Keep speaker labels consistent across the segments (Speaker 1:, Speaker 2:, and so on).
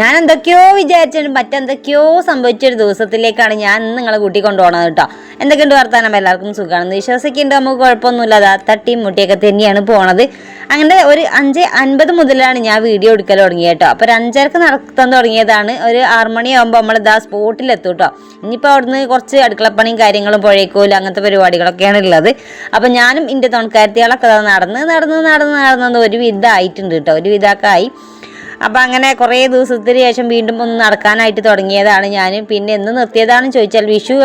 Speaker 1: ഞാൻ എന്തൊക്കെയോ വിചാരിച്ചിട്ട് മറ്റെന്തൊക്കെയോ സംഭവിച്ചൊരു ദിവസത്തിലേക്കാണ് ഞാൻ നിങ്ങളെ കൂട്ടി കൊണ്ടുപോകണത് കേട്ടോ എന്തൊക്കെയുണ്ട് വർത്താനം? എല്ലാവർക്കും സുഖമാണെന്ന് വിശ്വസിക്കുന്നുണ്ട്. നമുക്ക് കുഴപ്പമൊന്നുമില്ല. അതാ തട്ടിയും മുട്ടിയൊക്കെ തന്നെയാണ് പോണത്. അങ്ങനെ ഒരു അഞ്ച് അൻപത് മുതലാണ് ഞാൻ വീഡിയോ എടുക്കൽ തുടങ്ങിയത് കേട്ടോ അപ്പോൾ ഒരു അഞ്ചരക്ക് നടത്താൻ തുടങ്ങിയതാണ്. ഒരു ആറുമണിയാകുമ്പോൾ നമ്മൾ ഇതാ സ്പോട്ടിലെത്തും കേട്ടോ ഇനിയിപ്പോൾ അവിടുന്ന് കുറച്ച് അടുക്കളപ്പണിയും കാര്യങ്ങളും പുഴയക്കോലും അങ്ങനത്തെ പരിപാടികളൊക്കെയാണ് ഉള്ളത്. അപ്പോൾ ഞാനും എന്റെ തൊണക്കാരത്തികളൊക്കെ നടന്ന് നടന്ന് നടന്ന് നടന്നത് ഒരു വിധമായിട്ടുണ്ട് കേട്ടോ ഒരു വിധമൊക്കെ ആയി. അപ്പം അങ്ങനെ കുറേ ദിവസത്തിന് ശേഷം വീണ്ടും ഒന്ന് നടക്കാനായിട്ട് തുടങ്ങിയതാണ് ഞാൻ പിന്നെ എന്ന് നിർത്തിയതാണെന്ന് ചോദിച്ചാൽ വിഷു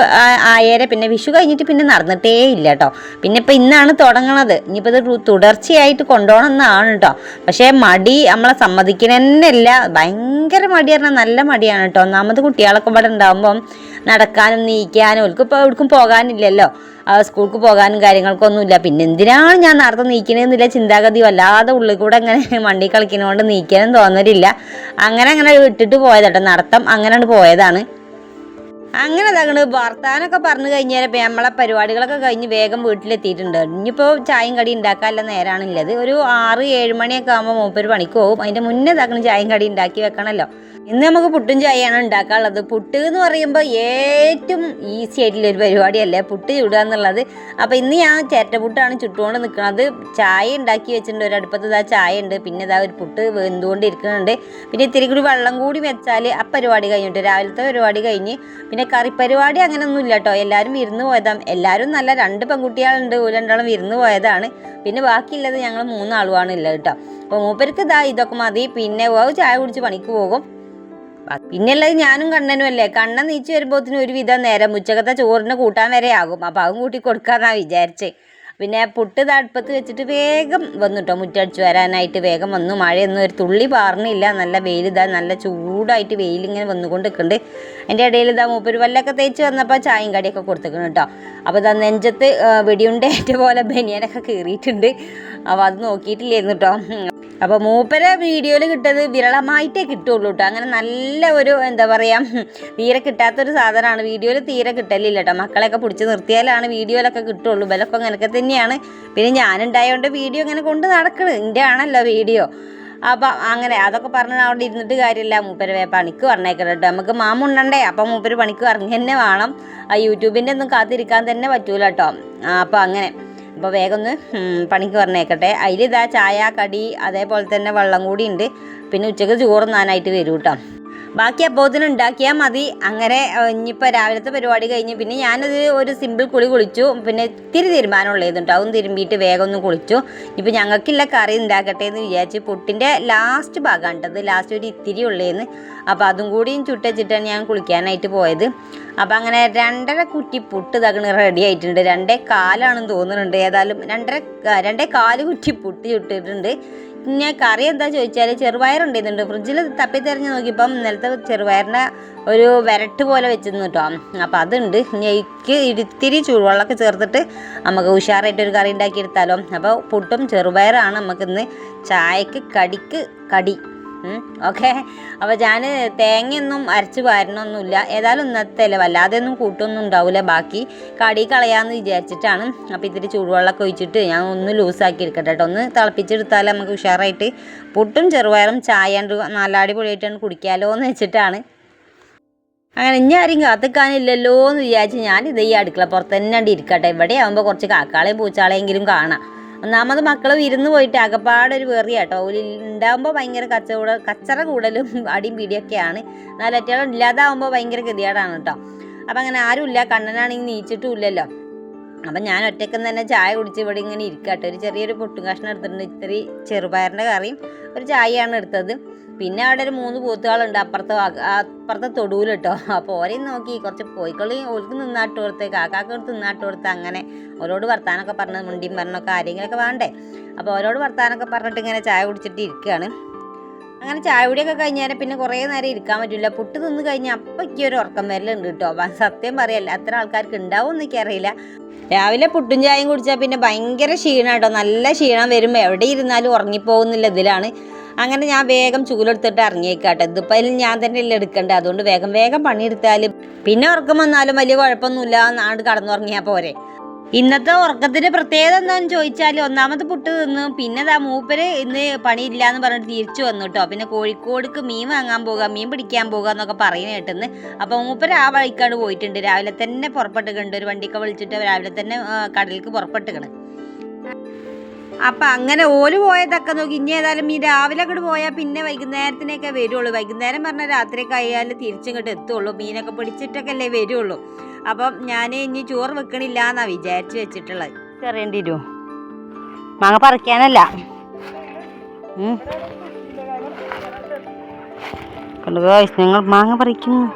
Speaker 1: ആയേരെ പിന്നെ വിഷു കഴിഞ്ഞിട്ട് പിന്നെ നടന്നിട്ടേ ഇല്ല കേട്ടോ പിന്നെ ഇപ്പം ഇന്നാണ് തുടങ്ങണത്. ഇനിയിപ്പോൾ ഇത് തുടർച്ചയായിട്ട് കൊണ്ടുപോകണം എന്നാണ് കേട്ടോ പക്ഷേ മടി നമ്മളെ സമ്മതിക്കണമെന്നില്ല ഭയങ്കര മടി പറഞ്ഞാൽ നല്ല മടിയാണ് കേട്ടോ ഒന്നാമത് കുട്ടികളൊക്കെ ഇവിടെ ഉണ്ടാകുമ്പം നടക്കാനും നീക്കാനും ഓൽക്കിപ്പോൾ എവിടേക്കും പോകാനില്ലല്ലോ. സ്കൂൾക്ക് പോകാനും കാര്യങ്ങൾക്കൊന്നുമില്ല. പിന്നെ എന്തിനാണ് ഞാൻ നേരത്തെ നീക്കണേന്നില്ല ചിന്താഗതി. വല്ലാതെ ഉള്ളിൽ കൂടെ അങ്ങനെ വണ്ടി കളിക്കുന്നതുകൊണ്ട് നീക്കാനും തോന്നലില്ല. അങ്ങനെ അങ്ങനെ ഇട്ടിട്ട് പോയതട്ടോ. നടത്തം അങ്ങനെയാണ് പോയതാണ്. അങ്ങനെ തകണ് വർത്താനൊക്കെ പറഞ്ഞു കഴിഞ്ഞാൽ നമ്മളെ പരിപാടികളൊക്കെ കഴിഞ്ഞ് വേഗം വീട്ടിലെത്തിയിട്ടുണ്ട്. ഇനിയിപ്പോൾ ചായയും കടി ഉണ്ടാക്കാനുള്ള നേരാണുള്ളത് ഒരു ആറ് ഏഴ് മണിയൊക്കെ ആകുമ്പോൾ മൂപ്പര് പണിക്ക് പോകും. അതിന്റെ മുന്നേ തകണ് ചായയും കടി ഉണ്ടാക്കി വെക്കണമല്ലോ ഇന്ന് നമുക്ക് പുട്ടും ചായയാണ് ഉണ്ടാക്കാനുള്ളത്. പുട്ട് എന്ന് പറയുമ്പോൾ ഏറ്റവും ഈസി ആയിട്ടുള്ള ഒരു പരിപാടിയല്ലേ? പുട്ട് ചുടുക എന്നുള്ളത്. അപ്പോൾ ഇന്ന് ഞാൻ ചിരട്ടപ്പുട്ടാണ് ചുട്ടുകൊണ്ട് നിൽക്കുന്നത്. ചായ ഉണ്ടാക്കി വെച്ചിട്ടുണ്ട്. ഒരു അടുപ്പത്ത് ഇതാ ചായ ഉണ്ട്. പിന്നെ ഇതാ ഒരു പുട്ട് വെന്തുകൊണ്ട് ഇരിക്കുന്നുണ്ട് പിന്നെ ഇത്തിരി കൂടി വെള്ളം കൂടി വെച്ചാൽ ആ പരിപാടി കഴിഞ്ഞിട്ട് രാവിലത്തെ പരിപാടി കഴിഞ്ഞ് പിന്നെ കറി പരിപാടി അങ്ങനെയൊന്നും ഇല്ല കേട്ടോ എല്ലാവരും വിരുന്ന് പോയതാണ് എല്ലാവരും നല്ല രണ്ട് പെൺകുട്ടികളുണ്ട്. ഒരു രണ്ടാളും വിരുന്ന് പോയതാണ്. പിന്നെ ബാക്കിയുള്ളത് ഞങ്ങൾ മൂന്നാളുമാണ് ഉള്ളത് കേട്ടോ അപ്പോൾ മൂപ്പർക്ക് ഇതാ ഇതൊക്കെ മതി. പിന്നെ ചായ കുടിച്ച് പണിക്ക് പോകും. പിന്നെയുള്ളത് ഞാനും കണ്ണനും അല്ലേ? കണ്ണൻ നീച്ചു വരുമ്പോത്തിന് ഒരു വിധം നേരം ഉച്ചക്കത്തെ ചോറിന് കൂട്ടാൻ വരെ ആകും. അപ്പം അതും കൂട്ടി കൊടുക്കാന്നാ വിചാരിച്ചേ. പിന്നെ പുട്ട് തടുപ്പത്ത് വെച്ചിട്ട് വേഗം വന്നു കേട്ടോ മുറ്റടിച്ചു വരാനായിട്ട്. വേഗം വന്നു. മഴയൊന്നും ഒരു തുള്ളി പാർന്നില്ല. നല്ല വെയിൽ ഇതാ നല്ല ചൂടായിട്ട് വെയിലിങ്ങനെ വന്നുകൊണ്ട് നിൽക്കുന്നുണ്ട് എന്റെ ഇടയിൽ ഇതാ മൂപ്പര് വല്ലൊക്കെ തേച്ച് വന്നപ്പോൾ ചായയും കടിയൊക്കെ കൊടുത്തേക്കണം കേട്ടോ. അപ്പോൾ ഇതാ നെഞ്ചത്ത് വെടിയുണ്ടേറ്റ പോലെ ബനിയനൊക്കെ കീറിയിട്ടുണ്ട് അപ്പോൾ അത് നോക്കിയിട്ടില്ലായിരുന്നു കേട്ടോ അപ്പോൾ മൂപ്പരെ വീഡിയോയിൽ കിട്ടത് വിരളമായിട്ടേ കിട്ടുള്ളൂ കേട്ടോ അങ്ങനെ നല്ല ഒരു എന്താ പറയുക തീരെ കിട്ടാത്തൊരു സാധനമാണ്. വീഡിയോയിൽ തീരെ കിട്ടലില്ല കേട്ടോ മക്കളെയൊക്കെ പിടിച്ച് നിർത്തിയാലാണ് വീഡിയോയിലൊക്കെ കിട്ടുള്ളൂ. ബലൊക്കെ അങ്ങനെയൊക്കെ തന്നെയാണ്. പിന്നെ ഞാനുണ്ടായതുകൊണ്ട് വീഡിയോ ഇങ്ങനെ കൊണ്ട് നടക്കണ്. എന്റെ ആണല്ലോ വീഡിയോ. അപ്പോൾ അങ്ങനെ അതൊക്കെ പറഞ്ഞ് അവിടെ ഇരുന്നിട്ട് കാര്യമില്ല. മൂപ്പര് പണിക്ക് പറഞ്ഞേക്കണം കേട്ടോ നമുക്ക് മാമുണ്ടണ്ടേ അപ്പോൾ മൂപ്പര് പണിക്ക് പറഞ്ഞു തന്നെ വേണം. ആ യൂട്യൂബിന്റെ ഒന്നും കാത്തിരിക്കാൻ തന്നെ പറ്റൂല കേട്ടോ അപ്പോൾ അങ്ങനെ. അപ്പോൾ വേഗം ഒന്ന് പണിക്ക് പറഞ്ഞേക്കട്ടെ അതിലിതാ ചായ കടി അതേപോലെ തന്നെ വെള്ളം കൂടി ഉണ്ട് പിന്നെ ഉച്ചയ്ക്ക് ചോറ് നാനായിട്ട് വരും കേട്ടോ. ബാക്കി അപ്പോത്തിന് ഉണ്ടാക്കിയാൽ മതി. അങ്ങനെ ഇനിയിപ്പോൾ രാവിലത്തെ പരിപാടി കഴിഞ്ഞ് പിന്നെ ഞാനത് ഒരു സിമ്പിൾ കുളി കുളിച്ചു. പിന്നെ ഇത്തിരി തീരുമാനമുള്ള കേട്ടോ അതും തിരുമ്പിയിട്ട് വേഗം ഒന്ന് കുളിച്ചു. ഇപ്പം ഞങ്ങൾക്കില്ല കറി ഉണ്ടാക്കട്ടെ എന്ന് വിചാരിച്ച് പുട്ടിന്റെ ലാസ്റ്റ് ഭാഗമാണ് കേട്ടത് ലാസ്റ്റ് ഒരു ഇത്തിരി ഉള്ളതെന്ന് അപ്പോൾ അതും കൂടിയും ചുട്ടച്ചിട്ടാണ് ഞാൻ കുളിക്കാനായിട്ട് പോയത്. അപ്പോൾ അങ്ങനെ രണ്ടര കുറ്റി പുട്ട് തകണ് റെഡി ആയിട്ടുണ്ട്. രണ്ടേ കാലാണെന്ന് തോന്നുന്നുണ്ട്. ഏതായാലും രണ്ടര രണ്ടേ കാൽ കുറ്റി പുട്ട് ചുട്ടിട്ടുണ്ട്. പിന്നെ കറി എന്താ ചോദിച്ചാൽ ചെറുപയർ ഉണ്ടായിരുന്നുണ്ട് ഫ്രിഡ്ജിൽ തപ്പി തിരഞ്ഞ് നോക്കിയപ്പം ഇന്നലത്തെ ചെറുപയറിന്റെ ഒരു വരട്ട് പോലെ വെച്ചിരുന്നു കേട്ടോ. അപ്പോൾ അതുണ്ട്. ഞെയ്ക്ക് ഇത്തിരി ചൂടുവെള്ളമൊക്കെ ചേർത്തിട്ട് നമുക്ക് ഉഷാറായിട്ട് ഒരു കറി ഉണ്ടാക്കി എടുത്താലോ അപ്പോൾ പുട്ടും ചെറുപയറാണ് നമുക്കിന്ന് ചായക്ക് കടിക്ക് കടി. ഓക്കെ. അപ്പോൾ ഞാൻ തേങ്ങയൊന്നും അരച്ച് പാരണമൊന്നുമില്ല ഏതായാലും ഇന്നത്തെ വല്ലാതെ ഒന്നും കൂട്ടൊന്നും ഉണ്ടാവില്ല ബാക്കി. കടി കളയാമെന്ന് വിചാരിച്ചിട്ടാണ്. അപ്പോൾ ഇത്തിരി ചൂടുവെള്ളമൊക്കെ ഒഴിച്ചിട്ട് ഞാൻ ഒന്ന് ലൂസാക്കി എടുക്കട്ടെ കേട്ടോ. ഒന്ന് തിളപ്പിച്ചെടുത്താൽ നമുക്ക് ഉഷാറായിട്ട് പുട്ടും ചെറുപയറും ചായണ്ട് നാലാടി പൊടിയായിട്ടാണ് കുടിക്കാമല്ലോ എന്ന് വെച്ചിട്ടാണ്. അങ്ങനെ ഇനി ആരും കാത്തിക്കാനില്ലല്ലോ എന്ന് വിചാരിച്ച് ഞാൻ ഈ അടുക്കള പുറത്ത് തന്നെ ഇരിക്കട്ടെ. ഇവിടെ ആകുമ്പോൾ കുറച്ച് കാക്കാളെയും പൂച്ചാളെയെങ്കിലും കാണാം. ഒന്നാമത് മക്കൾ വിരുന്ന് പോയിട്ട് അകപ്പാടൊരു വെറിയാട്ടോ. ഉണ്ടാകുമ്പോൾ ഭയങ്കര കച്ചവട കച്ചറ കൂടലും അടിയും പിടിയൊക്കെയാണ്. എന്നാൽ ഒറ്റയാളും ഇല്ലാതാവുമ്പോൾ ഭയങ്കര ഗതികേടാണ് കേട്ടോ അപ്പം അങ്ങനെ ആരുമില്ല. കണ്ണനാണെങ്കിൽ നീച്ചിട്ടും ഇല്ലല്ലോ. അപ്പം ഞാൻ ഒറ്റയ്ക്ക് തന്നെ ചായ കുടിച്ച് ഇവിടെ ഇങ്ങനെ ഇരിക്കട്ടെ ഒരു ചെറിയൊരു പൊട്ടും കഷ്ണം എടുത്തിട്ടുണ്ട്. ഇത്തിരി ചെറുപയറിന്റെ കറിയും ഒരു ചായയാണ് എടുത്തത്. പിന്നെ അവിടെ ഒരു മൂന്ന് പൂത്തുകളുണ്ട് അപ്പുറത്തെ അപ്പുറത്തെ തൊടുവിൽ കേട്ടോ. അപ്പോൾ ഓരെയും നോക്കി. കുറച്ച് പോയിക്കളി ഓർക്ക് നിന്നാട്ട് കൊടുത്ത് കാക്കാക്ക് നിന്നാട്ട് കൊടുത്ത് അങ്ങനെ ഓരോട് വർത്താനൊക്കെ പറഞ്ഞ് മുണ്ടിയും പറഞ്ഞൊക്കെ ആരെങ്കിലുമൊക്കെ വേണ്ടേ? അപ്പോൾ ഓരോട് വർത്താനൊക്കെ പറഞ്ഞിട്ട് ഇങ്ങനെ ചായ കുടിച്ചിട്ട് ഇരിക്കുകയാണ് അങ്ങനെ ചായ കുടിയൊക്കെ കഴിഞ്ഞാൽ പിന്നെ കുറേ നേരം ഇരിക്കാൻ പറ്റില്ല പുട്ട് തിന്ന് കഴിഞ്ഞാൽ അപ്പയ്ക്ക് ഒരു ഉറക്കം വരലുണ്ട് കേട്ടോ. സത്യം പറയല്ല അത്ര ആൾക്കാർക്ക് ഉണ്ടാവും എന്ന് എനിക്കറിയില്ല. രാവിലെ പുട്ടും ചായയും കുടിച്ചാൽ പിന്നെ ഭയങ്കര ക്ഷീണം കേട്ടോ. നല്ല ക്ഷീണം വരുമ്പോൾ എവിടെ ഇരുന്നാലും ഉറങ്ങിപ്പോകുന്നില്ല ഇതിലാണ്. അങ്ങനെ ഞാൻ വേഗം ചൂലെടുത്തിട്ട് ഇറങ്ങിയേക്കാട്ടെ ഇതിപ്പോൾ അതിൽ ഞാൻ തന്നെ അല്ലേ എടുക്കണ്ടേ. അതുകൊണ്ട് വേഗം വേഗം പണിയെടുത്താലും പിന്നെ ഉറക്കം വന്നാലും വലിയ കുഴപ്പമൊന്നുമില്ല. നാട് കടന്നുറങ്ങിയാൽ പോരെ. ഇന്നത്തെ ഉറക്കത്തിന്റെ പ്രത്യേകത എന്താണെന്ന് ചോദിച്ചാൽ ഒന്നാമത് പുട്ട് തിന്നു പിന്നെ ദാ മൂപ്പര് ഇന്ന് പണിയില്ല എന്ന് പറഞ്ഞിട്ട് തിരിച്ചു വന്നു കേട്ടോ പിന്നെ കോഴിക്കോടേക്ക് മീൻ വാങ്ങാൻ പോകുക മീൻ പിടിക്കാൻ പോകുക എന്നൊക്കെ പറയുന്ന കേട്ടെന്ന്. അപ്പോൾ മൂപ്പര് ആ വഴിക്കാണ് പോയിട്ടുണ്ട്. രാവിലെ തന്നെ പുറപ്പെട്ടുകൊണ്ട് ഒരു വണ്ടിയൊക്കെ വിളിച്ചിട്ട് രാവിലെ തന്നെ കടലിലേക്ക് പുറപ്പെട്ടുകണ് അപ്പം അങ്ങനെ ഓൽ പോയതൊക്കെ നോക്കി. ഇനി ഏതായാലും ഈ രാവിലെ അങ്ങോട്ട് പോയാൽ പിന്നെ വൈകുന്നേരത്തിനൊക്കെ വരുള്ളൂ. വൈകുന്നേരം പറഞ്ഞാൽ രാത്രിയൊക്കെ ആയാൽ തിരിച്ചിങ്ങോട്ട് എത്തുള്ളൂ. മീനൊക്കെ പിടിച്ചിട്ടൊക്കെ അല്ലേ വരുള്ളൂ. അപ്പം ഞാൻ ഇനി ചോറ് വെക്കണില്ല എന്നാ വിചാരിച്ചു വെച്ചിട്ടുള്ളത്. ചെറിയേണ്ടി വരുമോ മാങ്ങ പറിക്കാനല്ല. ഞങ്ങൾ മാങ്ങ പറിക്കുന്നു.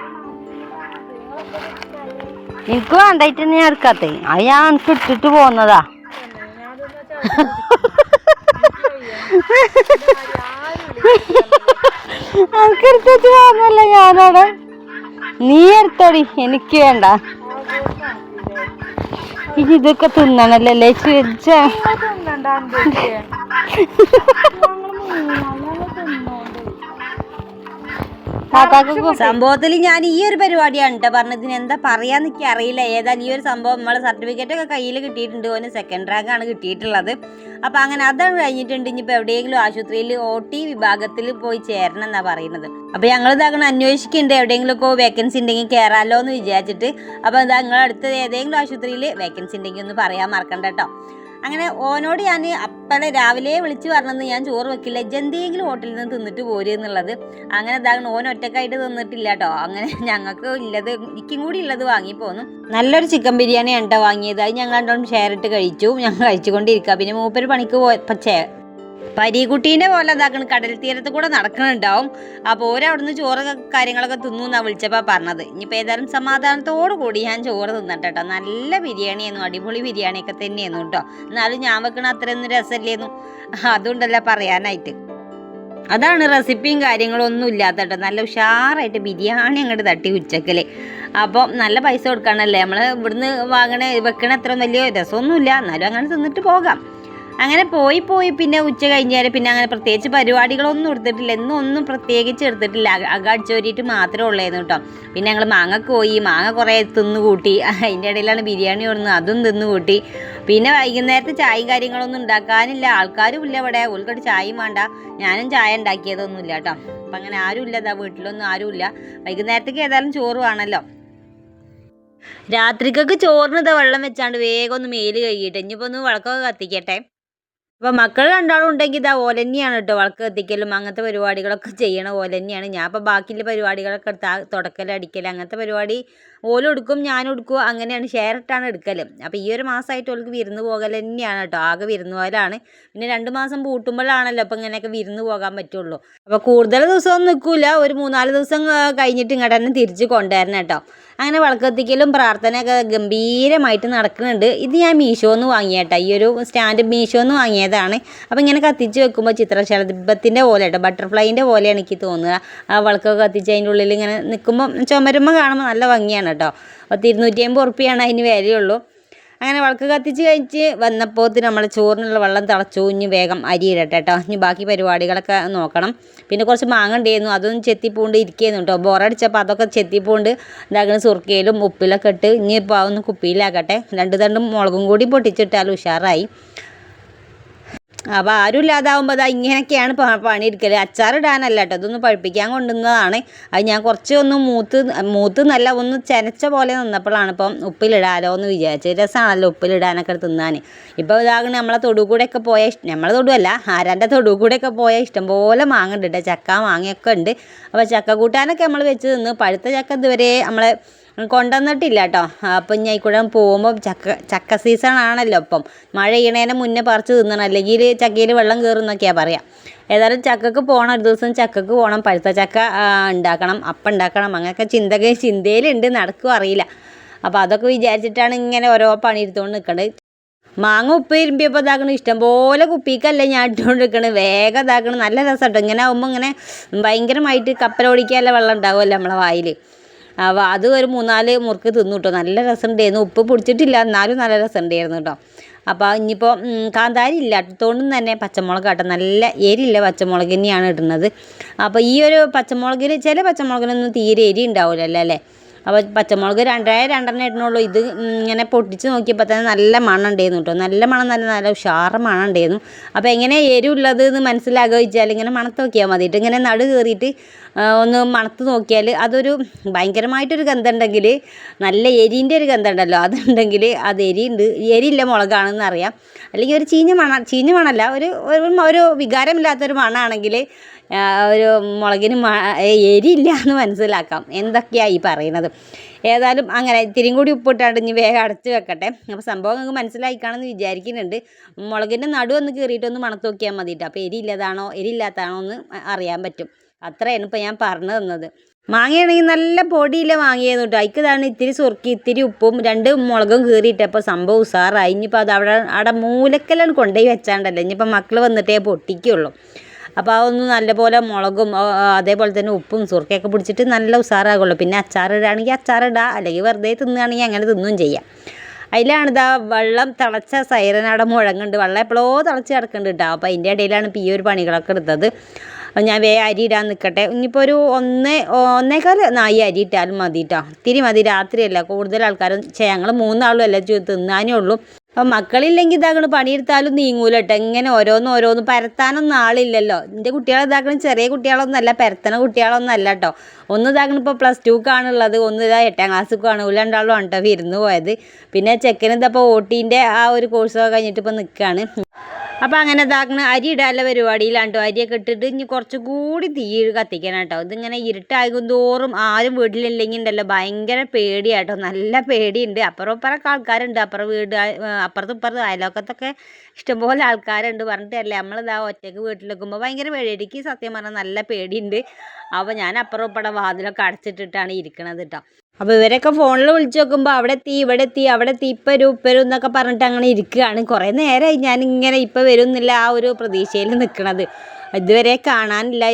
Speaker 1: എനിക്ക് വേണ്ടായിട്ട് ഞാൻ എടുക്കാത്തേ എനിക്ക് ഇട്ടിട്ട് പോന്നതാ. എനിക്ക് എടുത്തിട്ട് പോന്നല്ല ഞാനവിടെ നീ എടുത്തോടി എനിക്ക് വേണ്ട. ഇനി ഇതൊക്കെ തിന്നണല്ലേ വെച്ച സംഭവത്തിൽ ഞാൻ ഈ ഒരു പരിപാടിയാണ് കേട്ടോ പറഞ്ഞതിന് എന്താ പറയാന്ന് എനിക്ക് അറിയില്ല. ഏതാണ് ഈ ഒരു സംഭവം നമ്മളെ സർട്ടിഫിക്കറ്റ് ഒക്കെ കയ്യിൽ കിട്ടിയിട്ടുണ്ട്. ഓന് സെക്കൻഡ് റാങ്ക് ആണ് കിട്ടിയിട്ടുള്ളത്. അപ്പൊ അങ്ങനെ അതാണ് കഴിഞ്ഞിട്ടുണ്ട്. ഇനിയിപ്പോ എവിടെയെങ്കിലും ആശുപത്രിയിൽ ഒ ടി വിഭാഗത്തിൽ പോയി ചേരണം എന്നാ പറയുന്നത്. അപ്പൊ ഞങ്ങൾ ഇതാകണം അന്വേഷിക്കുന്നുണ്ട്. എവിടെയെങ്കിലും ഒക്കെ വേക്കൻസി ഉണ്ടെങ്കിൽ കയറാലോ എന്ന് വിചാരിച്ചിട്ട്. അപ്പൊ ഇതാ നിങ്ങളടുത്ത് ഏതെങ്കിലും ആശുപത്രിയിൽ വേക്കൻസി ഉണ്ടെങ്കിൽ ഒന്ന് പറയാൻ മറക്കണ്ട കേട്ടോ അങ്ങനെ ഓനോട് ഞാൻ അപ്പളെ രാവിലെ വിളിച്ച് പറഞ്ഞത് ഞാൻ ചോറ് വെക്കില്ല. ജന്തിയെങ്കിലും ഹോട്ടലിൽ നിന്ന് തിന്നിട്ട് പോരുക എന്നുള്ളത്. അങ്ങനെ ഇതാകണം ഓൻ ഒറ്റക്കായിട്ട് തിന്നിട്ടില്ല കേട്ടോ അങ്ങനെ ഞങ്ങൾക്ക് ഇല്ലത് എനിക്കും കൂടി ഉള്ളത് വാങ്ങി പോന്നു. നല്ലൊരു ചിക്കൻ ബിരിയാണി കേട്ടോ വാങ്ങിയത്. അത് ഞങ്ങൾ രണ്ടോളം ഷെയർ ഇട്ട് കഴിച്ചു. ഞങ്ങൾ കഴിച്ചുകൊണ്ടിരിക്കുക പിന്നെ മൂപ്പര് പണിക്ക് പോയപ്പോൾ ചേ പരീക്കുട്ടീനെ പോലെ ഇതാക്കണ കടൽ തീരത്ത് കൂടെ നടക്കണുണ്ടാവും. അപ്പോൾ ഓരവിടുന്ന് ചോറ് കാര്യങ്ങളൊക്കെ തിന്നു എന്നാണ് വിളിച്ചപ്പോൾ പറഞ്ഞത്. ഇനിയിപ്പോൾ ഏതായാലും സമാധാനത്തോടു കൂടി ഞാൻ ചോറ് തിന്നട്ടെ കേട്ടോ നല്ല ബിരിയാണിയായിരുന്നു അടിപൊളി ബിരിയാണിയൊക്കെ തന്നെയായിരുന്നു കേട്ടോ. എന്നാലും ഞാൻ വെക്കണ അത്രയൊന്നും രസമല്ലേന്നു. അതുകൊണ്ടല്ല പറയാനായിട്ട്. അതാണ് റെസിപ്പിയും കാര്യങ്ങളും ഒന്നും ഇല്ലാത്ത കേട്ടോ നല്ല ഉഷാറായിട്ട് ബിരിയാണി അങ്ങോട്ട് തട്ടി ഉച്ചക്കൽ. അപ്പോൾ നല്ല പൈസ കൊടുക്കാനല്ലേ നമ്മൾ ഇവിടുന്ന് വാങ്ങണ വെക്കണ അത്ര വലിയ രസമൊന്നുമില്ല. എന്നാലും അങ്ങനെ തിന്നിട്ട് പോകാം. അങ്ങനെ പോയി പോയി പിന്നെ ഉച്ച കഴിഞ്ഞാൽ പിന്നെ അങ്ങനെ പ്രത്യേകിച്ച് പരിപാടികളൊന്നും എടുത്തിട്ടില്ല. എന്നും ഒന്നും പ്രത്യേകിച്ച് എടുത്തിട്ടില്ല. അക അക അടിച്ചോരിയിട്ട് മാത്രമേ ഉള്ളായിരുന്നു കേട്ടോ പിന്നെ ഞങ്ങൾ മാങ്ങക്ക് പോയി മാങ്ങ കുറേ തിന്ന് കൂട്ടി അതിന്റെ ഇടയിലാണ് ബിരിയാണി കൊടുന്ന് അതും തിന്ന് കൂട്ടി പിന്നെ വൈകുന്നേരത്തെ ചായയും കാര്യങ്ങളൊന്നും ഉണ്ടാക്കാനില്ല. ആൾക്കാരും ഇല്ല ഇവിടെ. ഓൽക്കോട്ട് ചായയും വേണ്ട. ഞാനും ചായ ഉണ്ടാക്കിയതൊന്നുമില്ല കേട്ടോ അപ്പം അങ്ങനെ ആരും ഇല്ല. ഇതാ വീട്ടിലൊന്നും ആരുമില്ല വൈകുന്നേരത്തേക്ക് ഏതായാലും ചോറ് വേണമല്ലോ രാത്രിക്കൊക്കെ ചോറിന് ഇതാ വെള്ളം വെച്ചാണ്ട് വേഗം ഒന്ന് മേൽ കഴുകിയിട്ട്. ഇനിയിപ്പോൾ ഒന്ന് വിളക്കൊക്കെ കത്തിക്കട്ടെ. അപ്പോൾ മക്കൾ രണ്ടാളും ഉണ്ടെങ്കിൽ ഇതാ ഓല തന്നെയാണ് കേട്ടോ വളക്ക് കത്തിക്കലും അങ്ങനത്തെ പരിപാടികളൊക്കെ ചെയ്യണ ഓല തന്നെയാണ്. ഞാൻ ഇപ്പോൾ ബാക്കിയുള്ള പരിപാടികളൊക്കെ എടുത്ത് തുടക്കൽ അടിക്കൽ അങ്ങനത്തെ പരിപാടി ഓലും എടുക്കും ഞാനും എടുക്കും അങ്ങനെയാണ്. ഷെയർ ഇട്ടാണ് എടുക്കൽ അപ്പോൾ ഈ ഒരു മാസമായിട്ട് ഓൾക്ക് വിരുന്ന് പോകൽ തന്നെയാണ് കേട്ടോ. ആകെ വിരുന്ന് പോകലാണ്. പിന്നെ രണ്ട് മാസം പൂട്ടുമ്പോഴാണല്ലോ അപ്പോൾ ഇങ്ങനെയൊക്കെ വിരുന്ന് പോകാൻ പറ്റുള്ളൂ. അപ്പോൾ കൂടുതൽ ദിവസമൊന്നും നിൽക്കില്ല ഒരു മൂന്നാൽ ദിവസം കഴിഞ്ഞിട്ട് ഇങ്ങോട്ട് തന്നെ തിരിച്ച് കൊണ്ടുവരണം കേട്ടോ. അങ്ങനെ വളക്കത്തിക്കലും പ്രാർത്ഥനയൊക്കെ ഗംഭീരമായിട്ട് നടക്കുന്നുണ്ട്. ഇത് ഞാൻ മീഷോന്ന് വാങ്ങിയേട്ടാ ഈ ഒരു സ്റ്റാൻഡ് മീഷോന്ന് വാങ്ങിയതാണ്. അപ്പോൾ ഇങ്ങനെ കത്തിച്ച് വെക്കുമ്പോൾ ചിത്രശലഭത്തിന്റെ പോലെ കേട്ടോ. ബട്ടർഫ്ലൈന്റെ പോലെയാണ് എനിക്ക് തോന്നുക. ആ വളക്കൊക്കെ കത്തിച്ച് അതിന്റെ ഉള്ളിൽ ഇങ്ങനെ നിൽക്കുമ്പോൾ ചുമരുമ്പോൾ കാണുമ്പോൾ നല്ല ഭംഗിയാണ് കേട്ടോ. അപ്പോൾ ഇരുന്നൂറ്റി അമ്പത് ഉറുപ്പിയാണ് അതിന് വിലയുള്ളൂ. അങ്ങനെ വിളക്ക് കത്തിച്ച് കഴിച്ച് വന്നപ്പോൾ നമ്മൾ ചോറിനുള്ള വെള്ളം തിളച്ചു. ഇനി വേഗം അരി ഇടട്ടെ കേട്ടോ. ഇനി ബാക്കി പരിപാടികളൊക്കെ നോക്കണം. പിന്നെ കുറച്ച് മാങ്ങ ഉണ്ടായിരുന്നു. അതൊന്നും ചെത്തിപ്പൂണ്ട് ഇരിക്കുന്നു കേട്ടോ. ബോറടിച്ചപ്പോൾ അതൊക്കെ ചെത്തിപ്പൂണ്ട് ഇതാക്കുന്ന സുർക്കയിലും ഉപ്പിലൊക്കെ ഇട്ട് ഇനിയിപ്പോൾ അതൊന്ന് കുപ്പിയിലാക്കട്ടെ. രണ്ട് തണ്ടും മുളകും കൂടി പൊട്ടിച്ചിട്ടാൽ ഉഷാറായി. അപ്പോൾ ആരും ഇല്ലാതാവുമ്പോൾ അതാ ഇങ്ങനെയൊക്കെയാണ് പണിയെടുക്കൽ അച്ചാറിടാനല്ല കേട്ടോ ഇതൊന്ന് പഴുപ്പിക്കാൻ കൊണ്ടുവന്നതാണ്. അത് ഞാൻ കുറച്ച് ഒന്ന് മൂത്ത് മൂത്ത് നല്ല ഒന്ന് ചെനച്ച പോലെ നിന്നപ്പോഴാണ് ഇപ്പം ഉപ്പിലിടാലോ എന്ന് വിചാരിച്ചത്. രസമാണല്ലോ ഉപ്പിലിടാനൊക്കെ തിന്നാൻ. ഇപ്പോൾ ഇതാകണ നമ്മളെ തൊടു കൂടെയൊക്കെ പോയ നമ്മളെ തൊടുവല്ല ആരാന്റെ തൊടു കൂടെയൊക്കെ പോയ ഇഷ്ടംപോലെ മാങ്ങ ഉണ്ട് ചക്ക മാങ്ങയൊക്കെ ഉണ്ട്. അപ്പോൾ ചക്ക കൂട്ടാനൊക്കെ നമ്മൾ വെച്ച് തിന്ന്. പഴുത്ത ചക്ക ഇതുവരെ നമ്മളെ കൊണ്ടുവന്നിട്ടില്ല കേട്ടോ അപ്പം ഞാൻ ഇക്കൂടെ പോകുമ്പോൾ ചക്ക ചക്ക സീസൺ ആണല്ലോ ഇപ്പം. മഴ ചെയ്യണേനെ മുന്നേ പറിച്ച് തിന്നണം. അല്ലെങ്കിൽ ചക്കയിൽ വെള്ളം കയറും എന്നൊക്കെയാണ് പറയാം. ഏതായാലും ചക്കക്ക് പോകണം ഒരു ദിവസം ചക്കക്ക് പോകണം പഴുത്ത ചക്ക ഉണ്ടാക്കണം. അപ്പം ഉണ്ടാക്കണം. അങ്ങനെയൊക്കെ ചിന്തക ചിന്തയിലുണ്ട്. നടക്കും അറിയില്ല. അപ്പോൾ അതൊക്കെ വിചാരിച്ചിട്ടാണ് ഇങ്ങനെ ഓരോ പണി എടുത്തുകൊണ്ട് നിൽക്കുന്നത് മാങ്ങ ഉപ്പ് ഇരുമ്പിയപ്പോൾ ഇതാക്കണം ഇഷ്ടംപോലെ കുപ്പിക്കല്ലേ ഞാൻ ഇട്ടുകൊണ്ട് നിൽക്കണത് വേഗം ഇതാക്കണം നല്ല രസം കേട്ടോ ഇങ്ങനെ ആകുമ്പോൾ ഇങ്ങനെ ഭയങ്കരമായിട്ട് കപ്പലോടിക്കാനുള്ള വെള്ളം ഉണ്ടാകുമല്ലോ നമ്മളെ വായിൽ അപ്പോൾ അത് ഒരു മൂന്നാൽ മുറുക്ക് തിന്നു കേട്ടോ നല്ല രസമുണ്ടായിരുന്നു. ഉപ്പ് പിടിച്ചിട്ടില്ല. എന്നാലും നല്ല രസമുണ്ടായിരുന്നു കേട്ടോ. അപ്പോൾ ഇനിയിപ്പോൾ കാന്താരി ഇല്ല. ഇട്ടതുകൊണ്ടും തന്നെ പച്ചമുളക് കേട്ടോ നല്ല എരിയില്ല പച്ചമുളക് തന്നെയാണ് ഇടുന്നത്. അപ്പോൾ ഈ ഒരു പച്ചമുളകിന് ചില പച്ചമുളകിനൊന്നും തീരെ എരി ഉണ്ടാവില്ലല്ലോ അല്ലേ? അപ്പോൾ പച്ചമുളക് രണ്ടേ രണ്ടെണ്ണം ഇടണുള്ളൂ ഇത് ഇങ്ങനെ പൊട്ടിച്ച് നോക്കിയപ്പോൾ തന്നെ നല്ല മണം ഉണ്ടായിരുന്നു കേട്ടോ നല്ല മണം നല്ല നല്ല ഉഷാറ് മണം ഉണ്ടായിരുന്നു. അപ്പോൾ എങ്ങനെ എരിവുള്ളത് എന്ന് മനസ്സിലാകുക വെച്ചാൽ ഇങ്ങനെ മണത്ത് നോക്കിയാൽ മതിയിട്ട് ഇങ്ങനെ നടു കയറിയിട്ട് ഒന്ന് മണത്ത് നോക്കിയാൽ അതൊരു ഭയങ്കരമായിട്ടൊരു ഗന്ധം ഉണ്ടെങ്കിൽ നല്ല എരിന്റെ ഒരു ഗന്ധമുണ്ടല്ലോ. അതുണ്ടെങ്കിൽ അത് എരിയുണ്ട് എരിയില്ല മുളകാണെന്ന് അറിയാം. അല്ലെങ്കിൽ ഒരു ചീഞ്ഞ മണ ചീഞ്ഞ മണമല്ല ഒരു ഒരു വികാരമില്ലാത്തൊരു മണമാണെങ്കിൽ ഒരു മുളകിന് എരിയില്ല എന്ന് മനസ്സിലാക്കാം. എന്തൊക്കെയാണ് ഈ പറയുന്നത്? ഏതായാലും അങ്ങനെ ഇത്തിരിയും കൂടി ഉപ്പിട്ടാണ്ട് ഇനി വേഗം അടച്ച് വെക്കട്ടെ. അപ്പോൾ സംഭവം നിങ്ങൾക്ക് മനസ്സിലായിക്കാണെന്ന് വിചാരിക്കുന്നുണ്ട്. മുളകിന്റെ നടു ഒന്ന് കീറിയിട്ടൊന്ന് മണത്ത് നോക്കിയാൽ മതിയിട്ട് അപ്പോൾ എരിയില്ലതാണോ എരിയില്ലാത്തതാണോ എന്ന് അറിയാൻ പറ്റും. അത്രയാണ് ഇപ്പോൾ ഞാൻ പറഞ്ഞു തന്നത്. മാങ്ങയാണെങ്കിൽ നല്ല പൊടിയില്ല മാങ്ങയായിരുന്നു കേട്ടോ അതിക്കതാണ് ഇത്തിരി സുറുക്കി ഇത്തിരി ഉപ്പും രണ്ട് മുളകും കീറിയിട്ടപ്പോൾ സംഭവം ഉസാറായി. ഇനിയിപ്പോൾ അത് അവിടെ അവിടെ മൂലക്കലാണ് കൊണ്ടുപോയി വെച്ചാണ്ടല്ലോ. ഇനിയിപ്പോൾ മക്കൾ വന്നിട്ടേ പൊട്ടിക്കുള്ളൂ. അപ്പോൾ അതൊന്ന് നല്ലപോലെ മുളകും അതേപോലെ തന്നെ ഉപ്പും സുർക്കയൊക്കെ പിടിച്ചിട്ട് നല്ല ഉസാറാകുള്ളൂ. പിന്നെ അച്ചാറിടുകയാണെങ്കിൽ അച്ചാറിടുക അല്ലെങ്കിൽ വെറുതെ തിന്നുകയാണെങ്കിൽ അങ്ങനെ തിന്നും ചെയ്യാം. അതിലാണ് ഇതാ വെള്ളം തിളച്ച സൈറനവിടെ മുഴങ്ങുന്നുണ്ട്. വെള്ളം എപ്പോഴോ തിളച്ച് കിടക്കുന്നുണ്ട് കേട്ടോ. അപ്പോൾ അതിന്റെ ഇടയിലാണ് ഇപ്പോൾ ഈ ഒരു പണികളൊക്കെ എടുത്തത്. ഞാൻ വേ അരി ഇടാൻ നിൽക്കട്ടെ. ഇനിയിപ്പോൾ ഒരു ഒന്ന് ഒന്നേക്കാൽ നായി അരി ഇട്ടാലും മതി കേട്ടോ. ഇത്തിരി മതി. രാത്രിയല്ല. കൂടുതൽ ആൾക്കാരും ഞങ്ങൾ മൂന്നാളും അല്ല തിന്നാനേ ഉള്ളൂ. അപ്പം മക്കളില്ലെങ്കിൽ ഇതാക്കണ പണിയെടുത്താലും നീങ്ങൂല കേട്ടോ ഇങ്ങനെ ഓരോന്ന് ഓരോന്ന് പരത്താനൊന്നും ആളില്ലല്ലോ. എന്റെ കുട്ടികളെ ഇതാക്കണ ചെറിയ കുട്ടികളൊന്നും അല്ല പരത്തണ കുട്ടികളൊന്നും അല്ല കേട്ടോ ഒന്ന് ഇതാക്കണ ഇപ്പോൾ പ്ലസ് ടുക്കാണുള്ളത് ഒന്ന് ഇതാ എട്ടാം ക്ലാസ്സിക്കാണ് ഒരു രണ്ടാളും ആണ് കേട്ടോ വിരുന്ന് പോയത്. പിന്നെ ചെക്കനെന്താ ഇതപ്പോൾ ഓട്ടീന്റെ ആ ഒരു കോഴ്സൊക്കെ കഴിഞ്ഞിട്ട് ഇപ്പോൾ നിൽക്കുകയാണ് അപ്പോൾ അങ്ങനെ ഇതാക്കണ. അരി ഇടാനുള്ള പരിപാടിയിലാണ് കേട്ടോ അരിയൊക്കെ ഇട്ടിട്ട് ഇനി കുറച്ചും കൂടി തീ കത്തിക്കണം കേട്ടോ. ഇതിങ്ങനെ ഇരുട്ടാകും തോറും ആരും വീട്ടിലില്ലെങ്കിൽ ഉണ്ടല്ലോ ഭയങ്കര പേടിയാട്ടോ. നല്ല പേടിയുണ്ട്. അപ്പുറം ഇപ്പുറമൊക്കെ ആൾക്കാരുണ്ട്. അപ്പുറം വീട് അപ്പുറത്തും ഇപ്പുറത്തും അയലോക്കത്തൊക്കെ ഇഷ്ടംപോലെ ആൾക്കാരുണ്ട് പറഞ്ഞിട്ടല്ലേ. നമ്മളിതാ ഒറ്റയ്ക്ക് വീട്ടിൽ നിൽക്കുമ്പോൾ ഭയങ്കര പേടി സത്യം പറഞ്ഞാൽ നല്ല പേടിയുണ്ട്. അപ്പോൾ ഞാൻ അപ്പുറം ഇപ്പുറം വാതിലൊക്കെ അടച്ചിട്ടിട്ടാണ് ഇരിക്കണത് കേട്ടോ അപ്പോൾ ഇവരൊക്കെ ഫോണിൽ വിളിച്ച് നോക്കുമ്പോൾ അവിടെ എത്തി ഇവിടെ എത്തി അവിടെ എത്തി ഇപ്പം വരും ഇപ്പം വരും എന്നൊക്കെ പറഞ്ഞിട്ട് അങ്ങനെ ഇരിക്കുകയാണ്. കുറേ നേരമായി ഞാൻ ഇങ്ങനെ ഇപ്പം വരും എന്നില്ല ആ ഒരു പ്രതീക്ഷയിൽ നിൽക്കണത്. ഇതുവരെ കാണാനില്ല.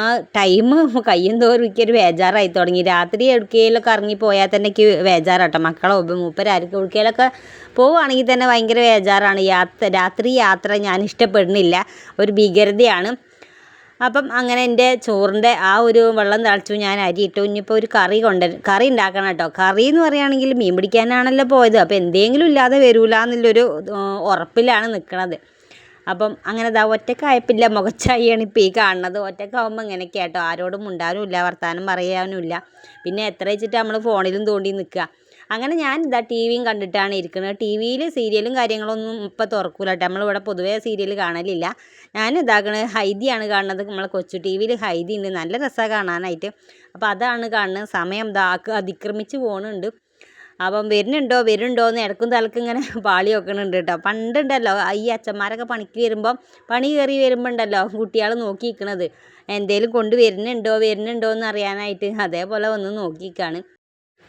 Speaker 1: ആ ടൈം കയ്യും തോറും എനിക്കൊരു ബേജാറായി തുടങ്ങി. രാത്രി എവിടേക്കെങ്കിലൊക്കെ ഇറങ്ങി പോയാൽ തന്നെ എനിക്ക് ബേജാറാട്ടോ. മക്കളോ മൂപ്പരാർക്കും എവിടേക്കെങ്കിലൊക്കെ പോവുകയാണെങ്കിൽ തന്നെ ഭയങ്കര ബേജാറാണ്. യാത്ര രാത്രി യാത്ര ഞാൻ ഇഷ്ടപ്പെടുന്നില്ല. ഒരു ഭീകരതയാണ്. അപ്പം അങ്ങനെ എന്റെ ചോറിന്റെ ആ ഒരു വെള്ളം തിളച്ചു ഞാൻ അരി ഇട്ടു ഇനിയിപ്പോൾ ഒരു കറി കൊണ്ട് കറി ഉണ്ടാക്കണം കേട്ടോ. കറി എന്ന് പറയുകയാണെങ്കിൽ മീൻ പിടിക്കാനാണല്ലോ പോയത്. അപ്പോൾ എന്തെങ്കിലും ഇല്ലാതെ വരൂല എന്നുള്ളൊരു ഉറപ്പിലാണ് നിൽക്കണത് അപ്പം അങ്ങനെ ദാ ഒറ്റക്കായപ്പില്ല മുഖച്ചായിയാണ് ഇപ്പോൾ ഈ കാണുന്നത്. ഒറ്റക്കാവുമ്പോൾ ഇങ്ങനെയൊക്കെ കേട്ടോ. ആരോടും മിണ്ടാനും ഇല്ല വർത്താനം പറയാനും ഇല്ല പിന്നെ എത്ര വെച്ചിട്ട് നമ്മൾ ഫോണിലും തോണ്ടി നിൽക്കുക. അങ്ങനെ ഞാൻ ഇതാ ടി വിയും കണ്ടിട്ടാണ് ഇരിക്കുന്നത്. ടി വിയിൽ സീരിയലും കാര്യങ്ങളൊന്നും ഇപ്പം തുറക്കൂല കേട്ടോ നമ്മളിവിടെ പൊതുവേ സീരിയൽ കാണലില്ല. ഞാൻ ഇതാക്കണത് ഹൈദിയാണ് കാണുന്നത്. നമ്മളെ കൊച്ചു ടി വിയിൽ ഹൈദി ഉണ്ട് നല്ല രസമാണ് കാണാനായിട്ട്. അപ്പോൾ അതാണ് കാണുന്നത്. സമയം ഇതാക്ക് അതിക്രമിച്ച് പോകുന്നുണ്ട് അപ്പം വരുന്നുണ്ടോ? വരുന്നുണ്ടോ എന്ന് ഇടക്കും തലക്കും ഇങ്ങനെ പാളി വെക്കണുണ്ട് കേട്ടോ. പണ്ടുണ്ടല്ലോ ഈ അച്ഛന്മാരൊക്കെ പണിക്ക് വരുമ്പം പണി കയറി വരുമ്പോൾ ഉണ്ടല്ലോ കുട്ടികൾ നോക്കി നിൽക്കണത് എന്തേലും കൊണ്ട് വരുന്നുണ്ടോ? വരുന്നുണ്ടോ എന്ന് അറിയാനായിട്ട് അതേപോലെ വന്ന് നോക്കിക്കാണ്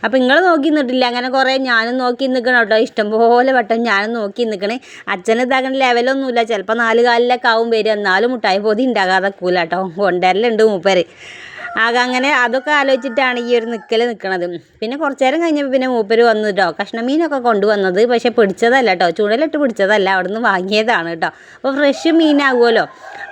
Speaker 1: അപ്പം നിങ്ങൾ നോക്കി നിന്നിട്ടില്ല. അങ്ങനെ കുറേ ഞാനും നോക്കി നിൽക്കണം കേട്ടോ. ഇഷ്ടംപോലെ വട്ടം ഞാനും നോക്കി നിൽക്കണേ അച്ഛന് ഇതാകുന്ന ലെവലൊന്നുമില്ല ചിലപ്പോൾ നാല് കാലിലൊക്കെ ആവും വരും എന്നാലും മുട്ടായി പോതി ഉണ്ടാകാതെ കൂല കേട്ടോ. കൊണ്ടുവരലുണ്ട് മൂപ്പര്. ആകെ അങ്ങനെ അതൊക്കെ ആലോചിച്ചിട്ടാണ് ഈ ഒരു നിൽക്കൽ നിൽക്കണത് പിന്നെ കുറച്ച് നേരം കഴിഞ്ഞപ്പോൾ പിന്നെ മൂപ്പര് വന്നു കേട്ടോ കഷ്ണമീനൊക്കെ കൊണ്ടുവന്നത് പക്ഷേ പിടിച്ചതല്ല കേട്ടോ ചൂടലിട്ട് പിടിച്ചതല്ല. അവിടുന്ന് വാങ്ങിയതാണ് കേട്ടോ അപ്പോൾ ഫ്രഷ് മീനാകുമല്ലോ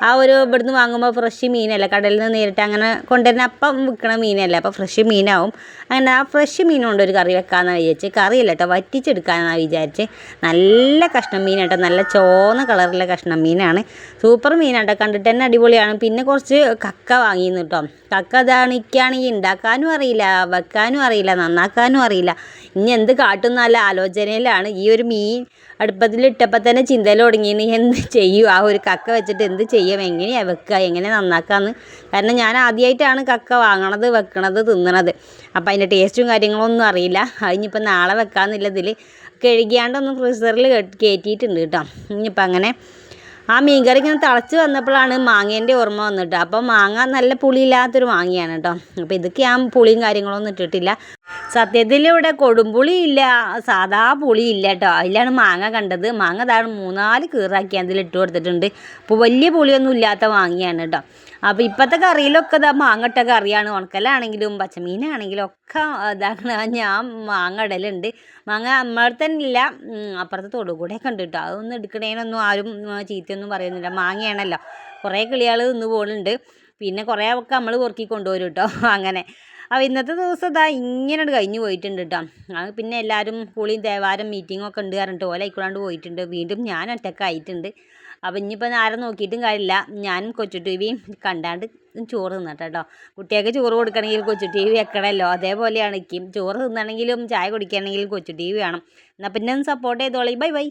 Speaker 1: ആ ഒരു ഇവിടുന്ന് വാങ്ങുമ്പോൾ ഫ്രഷ് മീനല്ല. കടലിൽ നിന്ന് നേരിട്ട് അങ്ങനെ കൊണ്ടുവരുന്ന അപ്പം വിൽക്കണ മീനല്ല. അപ്പോൾ ഫ്രഷ് മീനാവും. അങ്ങനെ ആ ഫ്രഷ് മീൻ കൊണ്ട് ഒരു കറി വെക്കാമെന്നാണ് വിചാരിച്ച്. കറിയല്ല കേട്ടോ വറ്റിച്ചെടുക്കാമെന്നാണ് വിചാരിച്ച്. നല്ല കഷ്ണം മീൻ കേട്ടോ നല്ല ചോന്ന കളറിലെ കഷ്ണം മീനാണ് സൂപ്പർ മീനാട്ടോ കണ്ടിട്ട് തന്നെ അടിപൊളിയാണ്. പിന്നെ കുറച്ച് കക്ക വാങ്ങിയിരുന്നു കേട്ടോ കക്ക ഇതാണിക്കാണെങ്കിൽ ഉണ്ടാക്കാനും അറിയില്ല വെക്കാനും അറിയില്ല നന്നാക്കാനും അറിയില്ല. ഇനി എന്ത് കാട്ടും നല്ല ആലോചനയിലാണ്. ഈ ഒരു മീൻ അടുപ്പത്തിലിട്ടപ്പോൾ തന്നെ ചിന്തയിൽ തുടങ്ങിയിന് എന്ത് ചെയ്യും? ആ ഒരു കക്ക വെച്ചിട്ട് എന്ത് ചെയ്യും? എങ്ങനെയാണ് വെക്കുക എങ്ങനെ നന്നാക്കാന്ന്? കാരണം ഞാൻ ആദ്യമായിട്ടാണ് കക്ക വാങ്ങണത് വെക്കണത് തിന്നണത്. അപ്പോൾ അതിന്റെ ടേസ്റ്റും കാര്യങ്ങളൊന്നും അറിയില്ല. അതിനിപ്പോൾ നാളെ വെക്കാമെന്നുള്ളതിൽ കഴുകിയാണ്ടൊന്ന് ഫ്രീസറിൽ കയറ്റിയിട്ടുണ്ട് കേട്ടോ. ഇനിയിപ്പോൾ അങ്ങനെ ആ മീൻ കറി ഇങ്ങനെ തിളച്ച് വന്നപ്പോഴാണ് മാങ്ങേന്റെ ഓർമ്മ വന്നിട്ട്. അപ്പോൾ മാങ്ങ നല്ല പുളിയില്ലാത്തൊരു മാങ്ങയാണ് കേട്ടോ അപ്പോൾ ഇതൊക്കെ ഞാൻ പുളിയും കാര്യങ്ങളൊന്നും ഇട്ടിട്ടില്ല. സത്യത്തിൽ ഇവിടെ കൊടുമ്പുളി ഇല്ല സാധാ പുളി ഇല്ല കേട്ടോ അതിലാണ് മാങ്ങ കണ്ടത്. മാങ്ങ താഴെ മൂന്നാൽ കീറാക്കി അതിൽ ഇട്ട് കൊടുത്തിട്ടുണ്ട്. അപ്പോൾ വലിയ പുളിയൊന്നും ഇല്ലാത്ത മാങ്ങയാണ് കേട്ടോ അപ്പോൾ ഇപ്പോഴത്തെ കറിയിലൊക്കെ ഇതാ മാങ്ങട്ട കറിയാണ്. ഉണക്കലാണെങ്കിലും പച്ചമീനാണെങ്കിലും ഒക്കെ ഇതാണ്. ഞാൻ മാങ്ങ ഇടലുണ്ട്. മാങ്ങ നമ്മളെ തന്നെ ഇല്ല അപ്പുറത്തെ തൊടുകൂടെയൊക്കെ ഉണ്ട് കേട്ടോ. അതൊന്നും എടുക്കണേനൊന്നും ആരും ചീത്തയൊന്നും പറയുന്നില്ല. മാങ്ങയാണല്ലോ. കുറേ കിളികൾ നിന്ന് പോകുന്നുണ്ട് പിന്നെ കുറേ ഒക്കെ നമ്മൾ പൊറുക്കി കൊണ്ടുവരും കേട്ടോ. അങ്ങനെ. അപ്പോൾ ഇന്നത്തെ ദിവസം ഇതാ ഇങ്ങനെ കഴിഞ്ഞു പോയിട്ടുണ്ട് കേട്ടോ. പിന്നെ എല്ലാവരും കുളിയും മീറ്റിംഗ് ഒക്കെ ഉണ്ട് പറഞ്ഞിട്ട് ഓല പോയിട്ടുണ്ട്. വീണ്ടും ഞാൻ ഒറ്റക്കായിട്ടുണ്ട്. അപ്പോൾ ഇനിയിപ്പോൾ ആരും നോക്കിയിട്ടും കാര്യമില്ല. ഞാനും കൊച്ചു ടി വിയും കണ്ടാണ്ട് ചോറ് തിന്നട്ടെ കേട്ടോ കുട്ടികൾക്ക് ചോറ് കൊടുക്കണമെങ്കിൽ കൊച്ചു ടി വി വെക്കണമല്ലോ അതേപോലെയാണ് ഇക്കും. ചോറ് തിന്നണമെങ്കിലും ചായ കുടിക്കണമെങ്കിലും കൊച്ചു ടി വി വേണം. എന്നാൽ പിന്നെ ഒന്ന് സപ്പോർട്ട് ചെയ്തോളി. Bye bye.